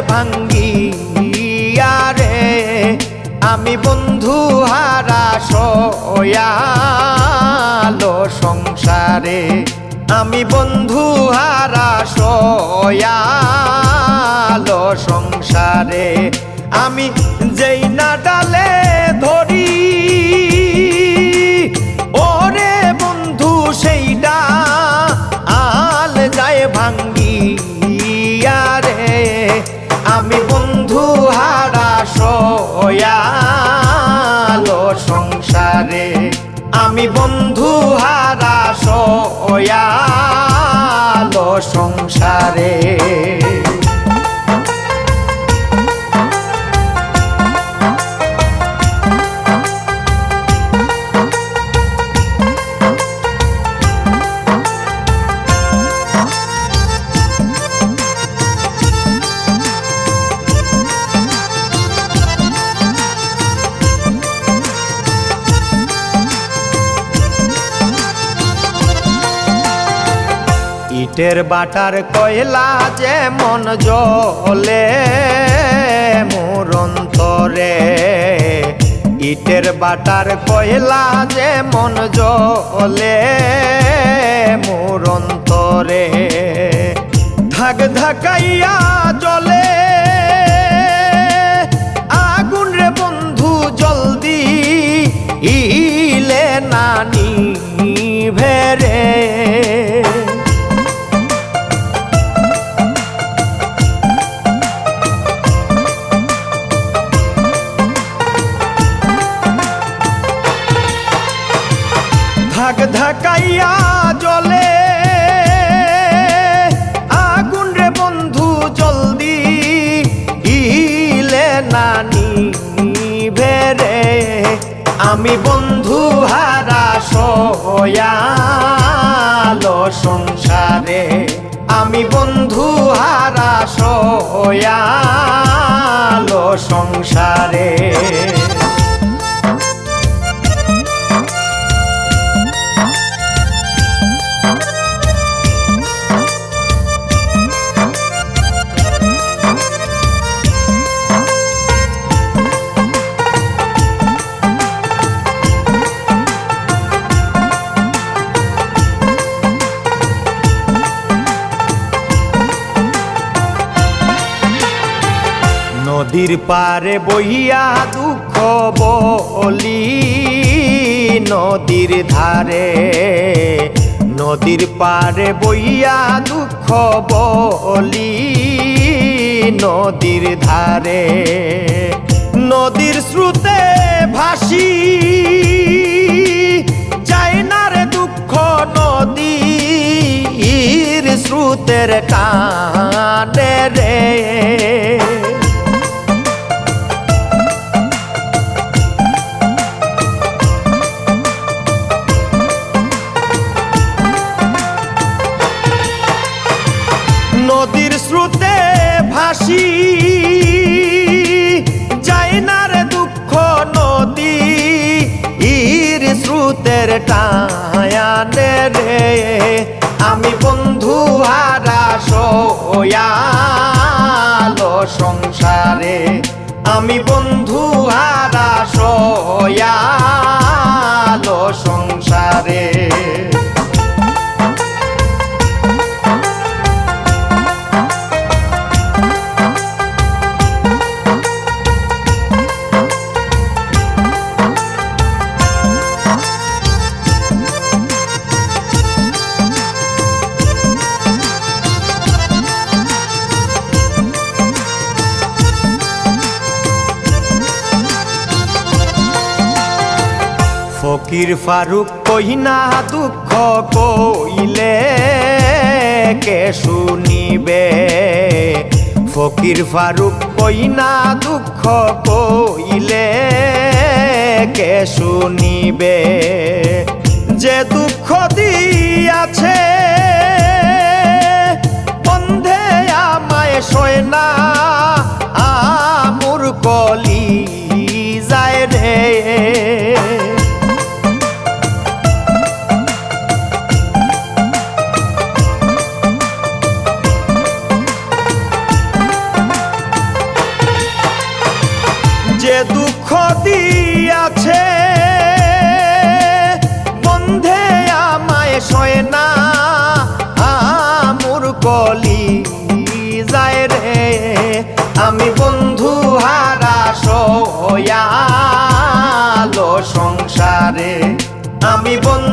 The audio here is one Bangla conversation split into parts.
যায় ভাঙ্গি রে আমি বন্ধু হারা সয়ালো সংসারে। আমি বন্ধু হারা সয়ালো সংসারে। আমি হারা সয়ালো সংসারে আমি বন্ধু হারা সয়ালো সংসারে। ইটের বাটার কয়লা যে মন জলে মুরন্তরে ইটের বাটার কয়লা যে মন জলে মুরন্তরে ধাক ধাকাইয়া জলে ধাক ধাকাইয়া জলে। আগুন রে বন্ধু, জলদি ইলে নানি ভেরে আমি বন্ধু হারা সয়ালো সংসারে। আমি বন্ধু হারা সয়ালো নদীর পারে বইয়া দুঃখ বলি, নদীর ধারে, নদীর পারে বইয়া দুঃখ বলি, নদীর ধারে, নদীর স্রোতে ভাসি, যায় না রে দুঃখ নদীর স্রোতের টানে স্রোতের টায়ানে রে আমি বন্ধু হারা সয়ালো সংসারে। আমি বন্ধু হারা ফকির ফারুক কহিনা দুঃখ কইলে কে শুনিবে? ফকির ফারুক কইনা দুঃখ কইলে কে শুনিবে? যে দুঃখ দিয়াছে বন্ধে আমায় সয় না। আমুর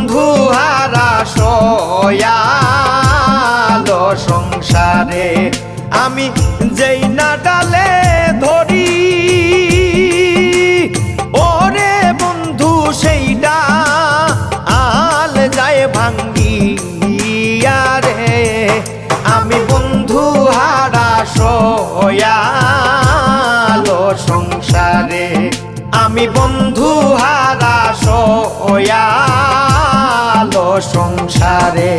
বন্ধু হারা সয়ালো সংসারে, আমি যেই না ডালে ধরি, ওরে বন্ধু সেইটা আল যায় ভাঙ্গিয়া রে। আমি বন্ধু হারা সয়ালো সংসারে, আমি বন্ধু হারা সয়ালো সংসারে